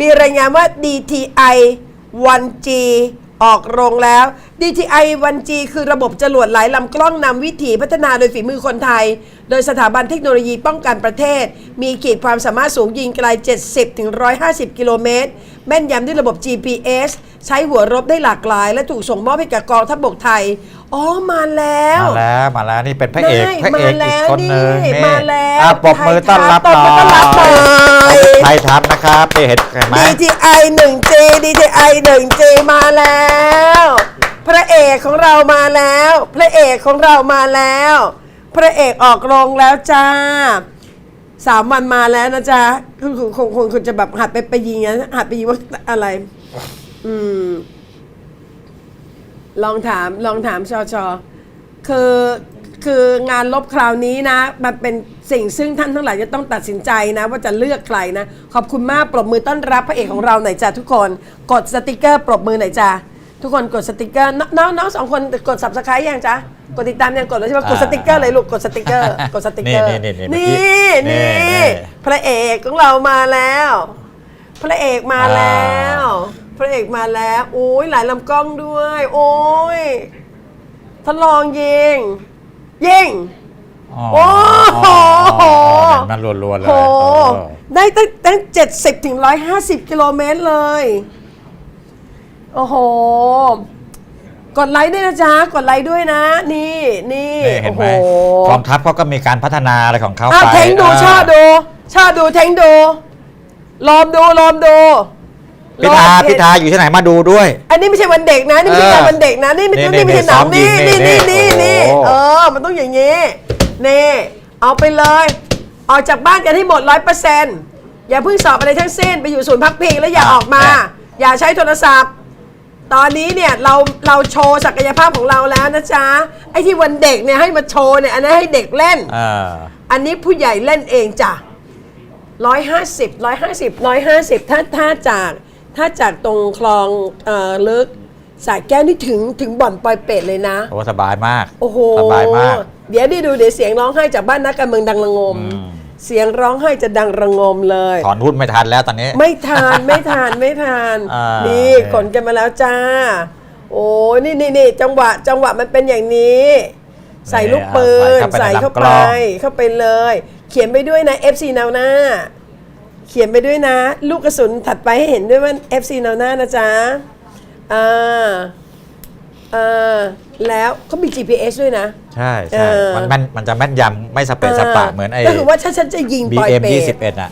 มีรายงานว่า DTI 1G ออกโรงแล้ว DTI 1G คือระบบจรวดหลายลำกล้องนำวิถีพัฒนาโดยฝีมือคนไทย โดยสถาบันเทคโนโลยีป้องกันประเทศ มีขีดความสามารถสูงยิงไกล 70-150 กิโลเมตร แม่นยำด้วยระบบ GPS ใช้หัวรบได้หลากหลาย และถูกส่งมอบให้กับกองทัพบกไทย อ๋อ มาแล้ว มาแล้วมาแล้วนี่เป็นพระเอกได้พระเอกมาแล้อีกวคนหนึ่งนี่นี่มาแล้วอะปรบมือต้อนรับไทยหน่อยต้อนรับหน่อยไทยทำนะครับนี่เห็นเห็นไหม DTI 1G DTI 1G มาแล้ว พระเอกของเรามาแล้ว พระเอกของเรามาแล้ว พระเอกออกโรงแล้วจ้า สามวันมาแล้วนะจ๊ะคุณคงคงคงคุณจะแบบหัดไปไปยิงนะหัดไปยิงว่าอะไร อืม ลองถาม ลองถามชอชอคือคืองานลบคราวนี้นะ มันเป็นสิ่งซึ่งท่านทั้งหลายจะต้องตัดสินใจนะ ว่าจะเลือกใครนะ ขอบคุณมากปรบมือต้อนรับพระเอกของเราหน่อยจ้ะทุกคน กดสติกเกอร์ ปรบมือหน่อยจ้ะทุกคนกดสติกเกอร์นน้องน้องสองคนกดสับสไครต์ยังจ๊ะ กดติดตามยังกดแล้วใช่ไหมกดสติกเกอร์เลยลูกกดสติกเกอร์กดสติกเกอร์นี่นี่นี่นี่นี่นี่นี่พระเอกของเรามาแล้ว พระเอกมาแล้ว พระเอกมาแล้วโอ้ยหลายลำกล้องด้วย โอ้ยทดลองยิง ยิงอ๋อโอ้โหเห็นมันรัวๆเลยโหเออได้ตั้งตั้งเจ็ดสิบถึงร้อยห้าสิบกิโลเมตรเลย โอ้โห กดไลค์ด้วยนะจ๊ะ กดไลค์ด้วยนะ นี่นี่นี่เห็นโอ้ไหโหมกองทัพเขาก็มีการพัฒนาอะไรของเขาอ้าวไปเทงดูเออ ชาดู ชาดูเทงดู ลอมดูลอมดูพิธาลองเห็นพิธาอยู่ที่ไหนมาดูด้วย อันนี้ไม่ใช่วันเด็กนะ นี่ไม่ใช่เออการวันเด็กนะนี่ไม่นี่นี่ไม่ใช่นี่หนังซ้อมยินี่งนี่นี่นี่นี่นี่นี่โอ้โห เออ มันต้องอย่างนี้นี่ เอาไปเลย ออกจากบ้านกันให้หมดร้อยเปอร์เซ็นต์อย่าเพิ่งสอบอะไรทั้งสิ้นไปอยู่ศูนย์พักพิงแล้วอย่าออกมา อย่าใช้โทรศัพท์ ตอนนี้เนี่ยเราเราโชว์ศักยภาพของเราแล้วนะจ๊ะไอ้ที่วันเด็กเนี่ยให้มาโชว์เนี่ยอันนั้นให้เด็กเล่นเอออันนี้ผู้ใหญ่เล่นเองจ้ะร้อยห้าสิบร้อยห้าสิบร้อยห้าสิบถ้าถ้าจากถ้าจากตรงคลองเอ่อลึกสายแก้วนี่ถึงถึงบ่อนปอยเป็ดเลยนะ โอ้สบายมาก โอ้โห สบายมาก เดี๋ยวได้ดูเดี๋ยวเสียงร้องไห้จากบ้านนักการเมืองดังระงม อืม เสียงร้องไห้จะดังระงมเลย ถอนหุ้นไม่ทันแล้วตอนนี้ ไม่ทานไม่ทานไม่ทานอ่านี่ นี่ขนกันมาแล้วจ้า โอ้ยนี่นี่นี่จังหวะ จังหวะมันเป็นอย่างนี้ ใส่ลูกปืนใส่ใส่เข้าเข้าไปไปในลำกล้อง เข้าไปเลย เขียนไปด้วยนะ FC แนวหน้า เขียนไปด้วยนะ ลูกกระสุนถัดไปให้เห็นด้วยว่า FC แนวหน้านะจ๊ะอ่า อ่าแล้วเขามี GPS ด้วยนะ ใช่เอใช่อมันแม่นมันจะแม่นยำไม่สเปซสปะเหมือนไอ้ ก็คือว่าถ้าฉันจะยิงปล่อย BM เปรต21อะ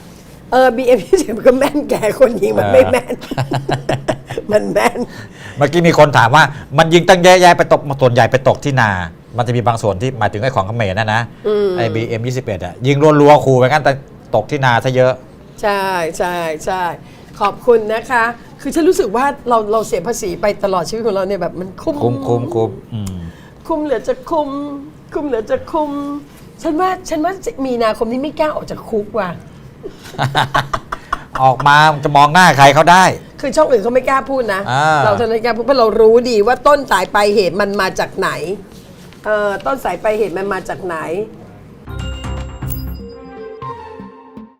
เออ BM 20มันก็แม่นแก่คนยิงมันเออไม่แม่น มันแม่น เมื่อกี้มีคนถามว่ามันยิงตั้งแย่ๆไปตกส่วนใหญ่ไปตกที่นา มันจะมีบางส่วนที่หมายถึงไอ้ของเขมรนะนะอืม ไอ้ BM 21อะยิงรัวๆขู่ไปงั้นแต่ตกที่นาซะเยอะ ใช่ใช่ใช่ขอบคุณนะคะ คือฉันรู้สึกว่าเราเราเสียภาษีไปตลอดชีวิตของเราเนี่ยแบบมันคุ้มคุ้มคุ้มคุ้มอืมคุ้มเหลือจะคุ้มคุ้มเหลือจะคุ้มฉันว่าฉันว่ามีนาคมนี้ไม่กล้าออกจากคุกว่ะ ออกมาจะมองหน้าใครเขาได้ คือช่องอื่นเขาไม่กล้าพูดนะ อ่า เราเท่านั้นกล้าพูดเพราะเรารู้ดีว่าต้นสายปลายเหตุมันมาจากไหนเอ่อต้นสายปลายเหตุมันมาจากไหน